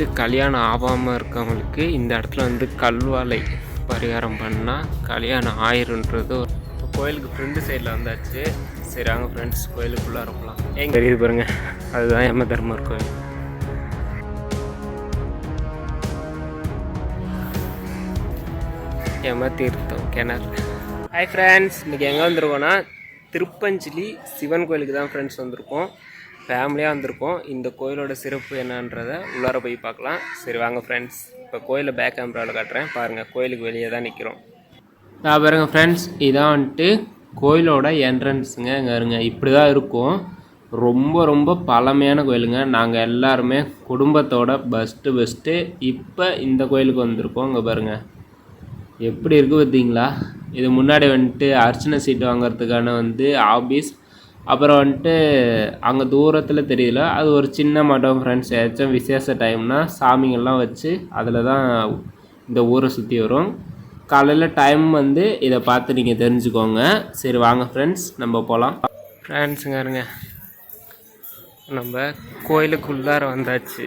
கல்யாணம் ஆகாமல் இருக்கவங்களுக்கு இந்த இடத்துல வந்து கல்வாலை பரிகாரம் பண்ணால் கல்யாணம் ஆயிருன்றது ஒரு இப்போ கோயிலுக்கு ஃப்ரெண்டு சைடில் வந்தாச்சு. சரி அங்கே ஃப்ரெண்ட்ஸ் கோயிலுக்குள்ளே இருக்கலாம் ஏன் தெரியுது பாருங்கள் அதுதான் எம்ம தர்மர் கோயில். எம தீர்த்தம் கிணறு. ஹாய் ஃப்ரெண்ட்ஸ் இன்றைக்கி எங்கே வந்திருக்கோன்னா திருப்பஞ்சலி சிவன் கோயிலுக்கு தான் ஃப்ரெண்ட்ஸ் வந்திருக்கோம். ஃபேமிலியாக வந்திருக்கோம். இந்த கோயிலோட சிறப்பு என்னன்றதை உள்ளார போய் பார்க்கலாம். சரி வாங்க ஃப்ரெண்ட்ஸ் இப்போ கோயிலில் பேக் கேமராவில் காட்டுறேன். பாருங்கள் கோயிலுக்கு வெளியே தான் நிற்கிறோம் நான் பாருங்க ஃப்ரெண்ட்ஸ் இதான் வந்துட்டு கோயிலோட என்ட்ரன்ஸுங்க இங்கே இருங்க இப்படி தான் இருக்கும். ரொம்ப ரொம்ப பழமையான கோயிலுங்க. நாங்கள் எல்லாருமே குடும்பத்தோட பெஸ்ட்டு பெஸ்ட்டு இப்போ இந்த கோயிலுக்கு வந்திருக்கோம். இங்கே பாருங்கள் எப்படி இருக்குது பார்த்தீங்களா இது முன்னாடி வந்துட்டு அர்ச்சனை சீட்டு வாங்குறதுக்கான வந்து ஆபீஸ் அப்புறம் வந்துட்டு அங்கே தூரத்தில் தெரியல. அது ஒரு சின்ன மடம் ஃப்ரெண்ட்ஸ் ஏதாச்சும் விசேஷ டைம்னால் சாமிங்கள்லாம் வச்சு அதில் தான் இந்த ஊரை சுற்றி வரும். காலையில் டைம் வந்து இதை பார்த்து நீங்கள் தெரிஞ்சுக்கோங்க. சரி வாங்க ஃப்ரெண்ட்ஸ் நம்ம போகலாம் ஃப்ரெண்ட்ஸுங்க இருங்க நம்ம கோயிலுக்குள்ளார வந்தாச்சு.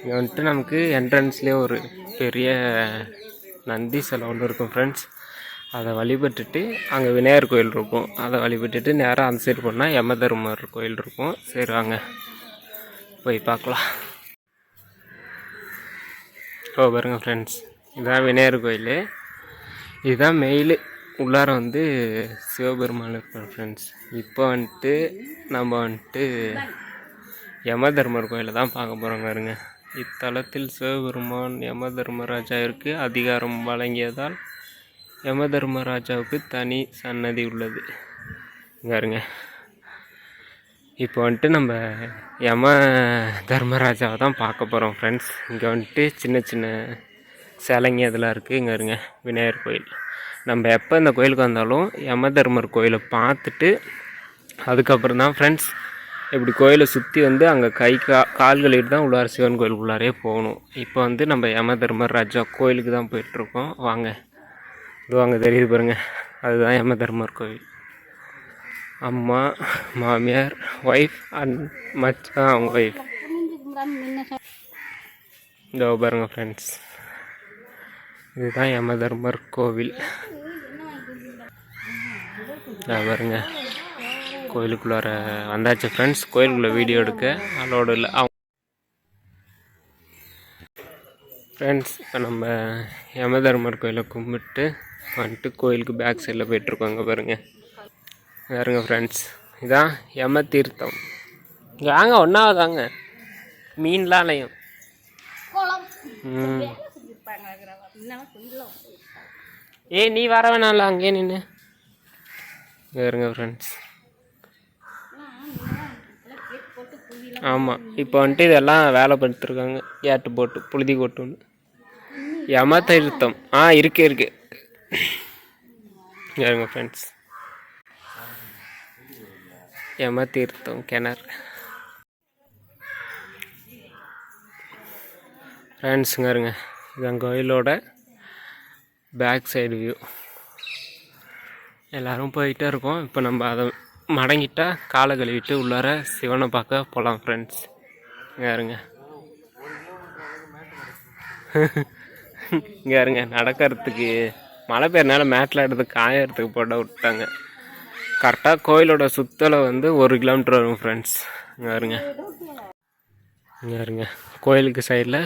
இங்கே வந்துட்டு நமக்கு என்ட்ரன்ஸ்லேயே ஒரு பெரிய நந்தி சிலை ஒன்று இருக்கும் ஃப்ரெண்ட்ஸ் அதை வழிபட்டுட்டு அங்கே விநாயகர் கோயில் இருக்கும். அதை வழிபட்டுட்டு நேராக அந்த சைடு போனால் யம தர்மர் கோயில் இருக்கும். சரி வாங்க. போய் பார்க்கலாம். ஓ பாருங்க ஃப்ரெண்ட்ஸ் இதான் விநாயகர் கோயில். இதுதான் மெயிலு உள்ளார வந்து சிவபெருமான் இருப்பார் ஃப்ரெண்ட்ஸ் இப்போ வந்துட்டு நம்ம வந்துட்டு யம தர்மர் கோயிலை தான் பார்க்க போகிறோம் பாருங்க. இத்தலத்தில் சிவபெருமான் யம தர்மராஜாவிற்கு அதிகாரம் வழங்கியதால் யம தர்மராஜாவுக்கு தனி சன்னதி உள்ளது. இங்காருங்க இப்போ வந்துட்டு நம்ம யம தர்மராஜாவை தான் பார்க்க போகிறோம் ஃப்ரெண்ட்ஸ் இங்கே வந்துட்டு சின்ன சின்ன சிலைங்க இதெல்லாம் இருக்குது இங்கே இருங்க விநாயகர் கோயில். நம்ம எப்போ இந்த கோயிலுக்கு வந்தாலும் யம தர்மர் கோயிலை பார்த்துட்டு அதுக்கப்புறம் தான் ஃப்ரெண்ட்ஸ் இப்படி கோயிலை சுற்றி வந்து அங்கே கை கா கால்களிட்டு தான் உள்ளார சிவன் கோயிலுக்குள்ளாரே போகணும். இப்போ வந்து நம்ம யம தர்மர் ராஜா கோயிலுக்கு தான் போயிட்டுருக்கோம். வாங்க. இது அங்கே தெரியுது பாருங்க. அதுதான் எம்ம தர்மர் கோவில். அம்மா மாமியார் ஒய்ஃப் அண்ட் மச்சான் அவங்க ஒய்ஃப் இதோ பாருங்க ஃப்ரெண்ட்ஸ் இதுதான் யம தர்மர் கோவில் பாருங்க. கோயிலுக்குள்ளார வந்தாச்சு ஃப்ரெண்ட்ஸ் கோயிலுக்குள்ளே வீடியோ எடுக்க. அலோடு இல்லை அவங்க ஃப்ரெண்ட்ஸ் இப்போ நம்ம யம தர்மர் கோயிலை கும்பிட்டு வந்துட்டு கோயிலுக்கு பேக் சைடில் போயிட்டுருக்கோம் அங்கே பாருங்க. பாருங்க ஃப்ரெண்ட்ஸ் இதான் யம தீர்த்தம் வாங்க ஒன்றாவதாங்க மீன்லாம் அலையும் ஏய் நீ வர வேணாம்ல அங்கேயே நின்று பாருங்க ஃப்ரெண்ட்ஸ் ஆமாம் இப்போ வந்துட்டு இதெல்லாம் வேலை படுத்துருக்காங்க ஏட்டு போட்டு புழுதி கொட்டுன்னு யம தீர்த்தம் ஆ இருக்கு இருக்கு. யாருங்க ஃப்ரெண்ட்ஸ் யம தீர்த்தம் கிணறு ஃப்ரெண்ட்ஸுங்க இருங்க இதான் கோயிலோட பேக் சைடு வியூ எல்லோரும் போயிட்டே இருக்கோம். இப்போ நம்ம அதை மடங்கிட்டா காலை கழுவிட்டு உள்ளார சிவனை பார்க்க போகலாம் ஃப்ரெண்ட்ஸ் இங்கே இருங்க இங்கே இருங்க நடக்கிறதுக்கு. மழை பெய்யறனால மேட்டில் எடுத்து காயறதுக்கு போட விட்டாங்க. கரெக்டாக கோயிலோட சுத்தலை வந்து ஒரு கிலோமீட்டர் வரும் ஃப்ரெண்ட்ஸ் இங்கே இருங்க இங்கே இருங்க கோயிலுக்கு சைடில்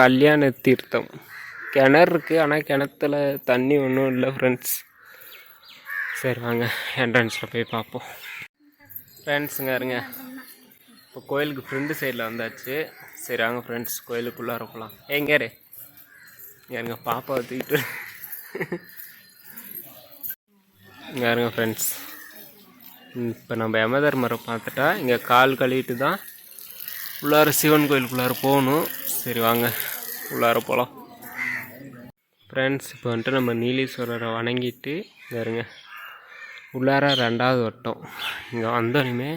கல்யாண தீர்த்தம். கிணறு இருக்குது ஆனால் கிணத்துல தண்ணி ஒன்றும் இல்லை ஃப்ரெண்ட்ஸ் சரி வாங்க. என்ட்ரன்ஸில் போய் பார்ப்போம். ஃப்ரெண்ட்ஸுங்க இருங்க இப்போ கோயிலுக்கு ஃப்ரெண்டு சைடில் வந்தாச்சு. சரி வாங்க ஃப்ரெண்ட்ஸ் கோயிலுக்குள்ளே இருக்கலாம் எங்கே இருங்க பாப்பாவை தூக்கிட்டு இங்கே இருங்க ஃப்ரெண்ட்ஸ் இப்போ நம்ம யமதர்மரை பார்த்துட்டா இங்கே கால் கழுவிட்டு தான் உள்ளார சிவன் கோயிலுக்குள்ளார போகணும். சரி வாங்க. உள்ளார போகலாம் ஃப்ரெண்ட்ஸ் இப்போ வந்துட்டு நம்ம நீலீஸ்வரரை வணங்கிட்டு இங்கே இருங்க உள்ளார ரெண்டாவது வட்டம். இங்கே வந்தோடனே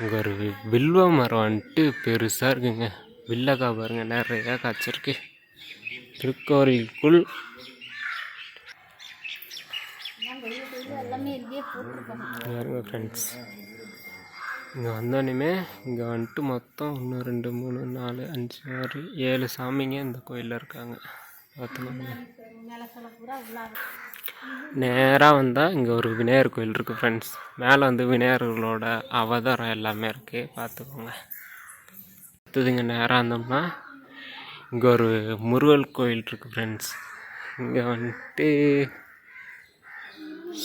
இங்கே ஒரு வில்வ மரம் வந்துட்டு பெருசாக இருக்குங்க. வில்லக்கா பாருங்க நிறையா காய்ச்சிருக்கு. திருக்கோயிலுக்குள் பாருங்க ஃப்ரெண்ட்ஸ் இங்கே வந்தோடனே இங்கே வந்துட்டு மொத்தம் ஒன்று ரெண்டு மூணு நாலு அஞ்சு ஆறு ஏழு சாமிங்க இந்த கோயிலில் இருக்காங்க. பார்த்தோம்னா நேராக வந்தால் இங்கே ஒரு விநாயகர் கோயில் இருக்குது ஃப்ரெண்ட்ஸ் மேலே வந்து விநாயகர்களோட அவதாரம் எல்லாமே இருக்குது பார்த்துக்கோங்க அடுத்ததுங்க நேராக வந்தோம்னா இங்கே ஒரு முருகல் கோயில் இருக்குது ஃப்ரெண்ட்ஸ் இங்கே வந்துட்டு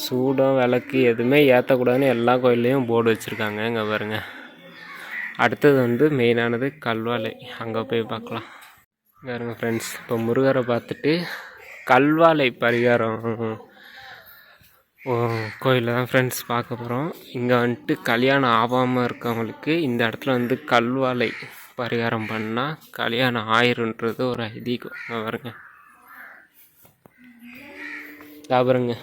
சூடம் விளக்கு எதுவுமே ஏற்றக்கூடாதுன்னு எல்லா கோயில்லையும் போர்டு வச்சுருக்காங்க. இங்கே பாருங்க. அடுத்தது வந்து மெயினானது கல்வாலை அங்கே போய் பார்க்கலாம். பாருங்க ஃப்ரெண்ட்ஸ் இப்போ முருகரை பார்த்துட்டு கல்வாலை பரிகாரம். கோயிலில் தான் ஃப்ரெண்ட்ஸ் பார்க்க போகிறோம் இங்கே வந்துட்டு கல்யாணம் ஆகாமல் இருக்கவங்களுக்கு இந்த இடத்துல வந்து கல்வாலை பரிகாரம் பண்ணால் கல்யாணம் ஆயிருன்றது ஒரு ஐதீகம். பாருங்க. பாருங்க.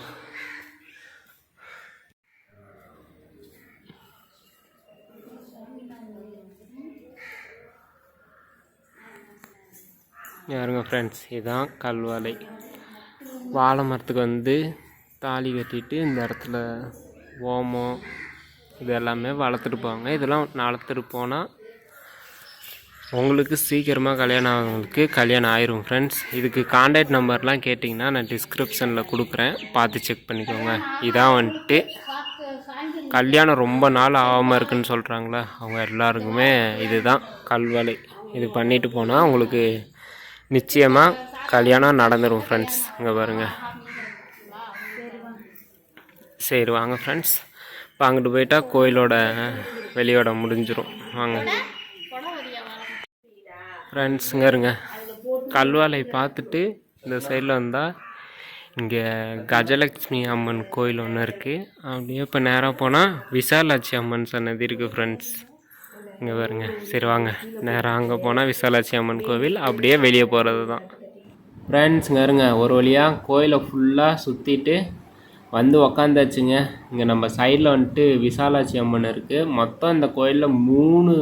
யாருங்க ஃப்ரெண்ட்ஸ் இதுதான் கல்வாலை. வாழை மரத்துக்கு வந்து தாலி கட்டிட்டு இந்த இடத்துல ஓமம் இது எல்லாமே வளர்த்துட்டு போவாங்க. இதெல்லாம் வளர்த்துட்டு போனால் உங்களுக்கு சீக்கிரமாக கல்யாணம் ஆகிறவங்களுக்கு கல்யாணம் ஆயிரும் ஃப்ரெண்ட்ஸ் இதுக்கு காண்டாக்ட் நம்பர்லாம் கேட்டிங்கன்னா நான் டிஸ்கிரிப்ஷனில் கொடுக்குறேன். பார்த்து செக் பண்ணிக்கோங்க. இதான் வந்துட்டு கல்யாணம் ரொம்ப நாள் ஆகாமல் இருக்குன்னு சொல்கிறாங்களே அவங்க எல்லாருக்குமே இதுதான் கல்வலை. இது பண்ணிட்டு போனால் உங்களுக்கு நிச்சயமாக கல்யாணம் நடந்துடும் ஃப்ரெண்ட்ஸ் இங்கே பாருங்கள் சரி வாங்க ஃப்ரெண்ட்ஸ் இப்போ அங்கிட்டு போயிட்டா கோயிலோட வெளியோட முடிஞ்சிடும் வாங்க. ஃப்ரெண்ட்ஸ் இங்கே இருங்க. கல்வாலை பார்த்துட்டு இந்த சைடில் வந்தால் இங்கே கஜலட்சுமி அம்மன் கோயில் ஒன்று இருக்குது அப்படியே இப்போ நேராக போனால் விசாலாட்சி அம்மன் சன்னதி இருக்குது ஃப்ரெண்ட்ஸ் இங்கே பாருங்க. சரி வாங்க. நேராக அங்கே போனால் விசாலாட்சி அம்மன் கோவில். அப்படியே வெளியே போகிறது தான் ஃப்ரெண்ட்ஸ் இருங்க. ஒரு வழியாக கோயிலை ஃபுல்லாக சுற்றிட்டு வந்து உக்காந்தாச்சுங்க. இங்கே நம்ம சைடில் வந்துட்டு விசாலாட்சி அம்மன் இருக்குது மொத்தம் இந்த கோயிலில் மூணு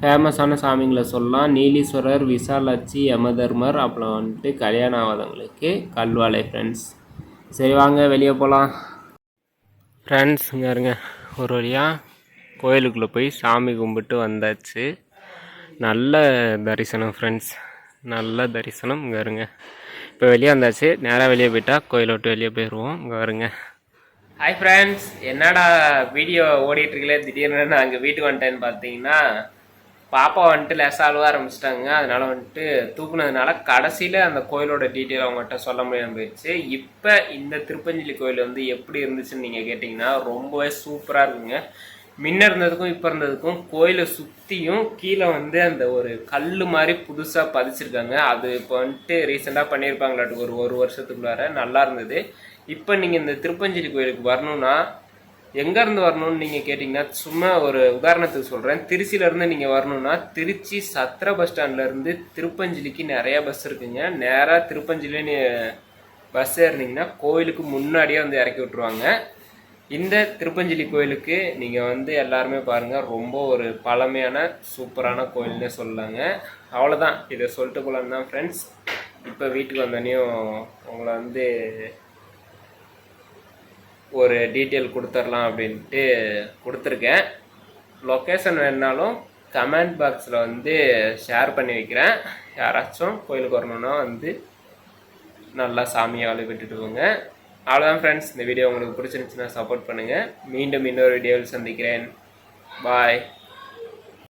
ஃபேமஸான சாமிங்களை சொல்லலாம். நீலீஸ்வரர் விசாலாட்சி யமதர்மர் அப்புறம் வந்துட்டு கல்யாணம் ஆகாதவங்களுக்கு கல்வாலை ஃப்ரெண்ட்ஸ் சரி வாங்க வெளியே போகலாம் ஃப்ரெண்ட்ஸ் இங்கே இருங்க. ஒரு வழியாக கோயிலுக்குள்ளே போய் சாமி கும்பிட்டு வந்தாச்சு. நல்ல தரிசனம் ஃப்ரெண்ட்ஸ் நல்ல தரிசனம் இங்கே வருங்க. இப்போ வெளியே வந்தாச்சு. நேராக வெளியே போயிட்டா கோயிலை விட்டு வெளியே போயிடுவோம் இங்கே வருங்க. ஹாய் ஃப்ரெண்ட்ஸ் என்னடா வீடியோ ஓடிட்டுருக்கீங்களே திடீர்னு நான் அங்கே வீட்டுக்கு வந்துட்டேன்னு பார்த்தீங்கன்னா பாப்பா வந்துட்டு லெஸ் அழுவ ஆரம்பிச்சிட்டாங்க. அதனால் வந்துட்டு தூக்குனதுனால கடைசியில் அந்த கோயிலோட டீட்டெயில் அவங்ககிட்ட சொல்ல முடியாமல் போயிடுச்சு. இப்போ இந்த திருப்பஞ்சலி கோயில் வந்து எப்படி இருந்துச்சுன்னு நீங்கள் கேட்டிங்கன்னா ரொம்பவே சூப்பராக இருக்குங்க. முன்ன இருந்ததுக்கும் இப்போ இருந்ததுக்கும் கோயிலை சுற்றியும் கீழே வந்து அந்த ஒரு கல் மாதிரி புதுசாக பதிச்சிருக்காங்க. அது இப்போ வந்துட்டு ரீசெண்டாக பண்ணியிருப்பாங்களாட்டு ஒரு ஒரு வருஷத்துக்குள்ளார நல்லா இருந்தது. இப்போ நீங்கள் இந்த திருப்பஞ்சலி கோயிலுக்கு வரணும்னா எங்கேருந்து வரணும்னு நீங்கள் கேட்டிங்கன்னா சும்மா ஒரு உதாரணத்துக்கு சொல்கிறேன் திருச்சியிலேருந்து நீங்கள் வரணும்னா திருச்சி சத்திர பஸ் ஸ்டாண்ட்லேருந்து திருப்பஞ்சலிக்கு நிறையா பஸ் இருக்குங்க. நேராக திருப்பஞ்சலின்னு பஸ் ஏறினீங்கன்னா கோயிலுக்கு முன்னாடியே வந்து இறக்கி விட்ருவாங்க இந்த திருப்பஞ்சலி கோயிலுக்கு நீங்கள் வந்து எல்லாருமே பாருங்கள் ரொம்ப ஒரு பழமையான சூப்பரான கோயில்னே சொல்லலாங்க. அவ்வளோதான் இதை சொல்லிட்டு போகலான்னு தான் ஃப்ரெண்ட்ஸ் இப்போ வீட்டுக்கு வந்தோடனையும் உங்களை வந்து ஒரு டீட்டெயில் கொடுத்துர்லாம் அப்படின்ட்டு கொடுத்துருக்கேன். லொக்கேஷன் வேணுனாலும் கமெண்ட் பாக்ஸில் வந்து ஷேர் பண்ணி வைக்கிறேன். யாராச்சும் கோயிலுக்கு வரணுன்னா வந்து நல்லா சாமியை வழிபட்டுட்டு போங்க அவ்வளோதான் ஃப்ரெண்ட்ஸ் இந்த வீடியோ உங்களுக்கு பிடிச்சிருந்துச்சுன்னா சப்போர்ட் பண்ணுங்கள் மீண்டும் இன்னொரு வீடியோவில் சந்திக்கிறேன். பாய்